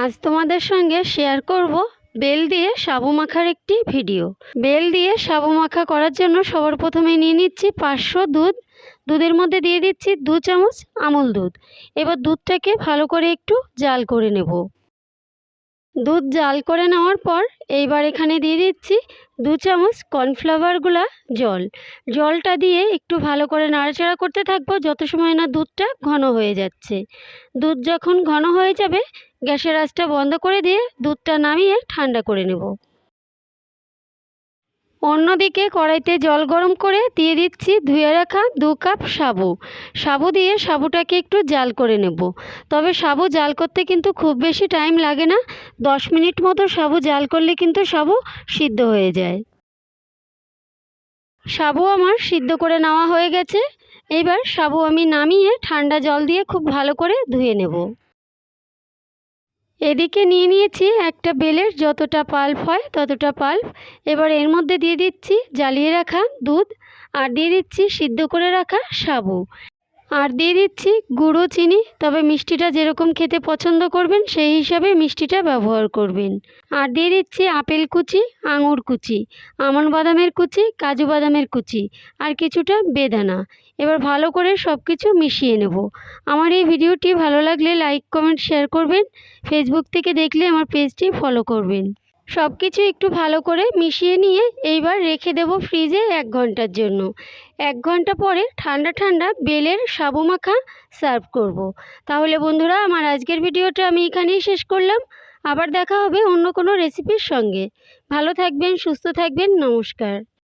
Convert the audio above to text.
আজ তোমাদের সঙ্গে শেয়ার করব বেল দিয়ে সাবু মাখার একটি ভিডিও বেল দিয়ে সাবু মাখা করার জন্য সবার প্রথমে নিয়ে নিচ্ছি পাঁচশো দুধ। দুধের মধ্যে দিয়ে দিচ্ছি দু চামচ আমল দুধ। এবার দুধটাকে ভালো করে একটু জাল করে নেব। দুধ জাল করে নেওয়ার পর এইবার এখানে দিয়ে দিচ্ছি দু চামচ কর্নফ্লাওয়ারগুলা জল। জলটা দিয়ে একটু ভালো করে নাড়াচাড়া করতে থাকব যত সময় না দুধটা ঘন হয়ে যাচ্ছে। দুধ যখন ঘন হয়ে যাবে, গ্যাসের আঁচটা বন্ধ করে দিয়ে দুধটা নামিয়ে ঠান্ডা করে নেব। অন্যদিকে কড়াইতে জল গরম করে দিয়ে দিচ্ছি ধুয়ে রাখা দু কাপ সাবু। সাবু দিয়ে সাবুটাকে একটু জাল করে নেব। তবে সাবু জাল করতে কিন্তু খুব বেশি টাইম লাগে না। দশ মিনিট মতো সাবু জাল করলে কিন্তু সাবু সিদ্ধ হয়ে যায়। সাবু আমার সিদ্ধ করে নেওয়া হয়ে গেছে। এবার সাবু আমি নামিয়ে ঠান্ডা জল দিয়ে খুব ভালো করে ধুয়ে নেব। এদিকে নিয়ে নিয়েছি একটা বেলের, যতটা পাল্প হয় ততটা পাল্প এবার এর মধ্যে দিয়ে দিচ্ছি, জ্বালিয়ে রাখা দুধ, আর দিয়ে দিচ্ছি সিদ্ধ করে রাখা সাবু। আর দিয়ে দিচ্ছি গুঁড়ো চিনি, তবে মিষ্টিটা যেরকম খেতে পছন্দ করবেন, সেই হিসাবে মিষ্টিটা ব্যবহার করবেন। আর দিয়ে দিচ্ছি আপেল কুচি, আঙুর কুচি, আমন বাদামের কুচি, কাজু বাদামের কুচি আর কিছুটা বেদানা। এবার ভালো করে সব কিছু মিশিয়ে নেব। আমার এই ভিডিওটি ভালো লাগলে লাইক, কমেন্ট, শেয়ার করবেন। ফেসবুক থেকে দেখলে আমার পেজটি ফলো করবেন। সব কিছু একটু ভালো করে মিশিয়ে নিয়ে এইবার রেখে দেব ফ্রিজে এক ঘণ্টার জন্য। এক ঘণ্টা পরে ঠান্ডা ঠান্ডা বেলের সাবু মাখা সার্ভ করব। তাহলে বন্ধুরা, আমার আজকের ভিডিওটা আমি এখানেই শেষ করলাম। আবার দেখা হবে অন্য কোনো রেসিপির সঙ্গে। ভালো থাকবেন, সুস্থ থাকবেন, নমস্কার।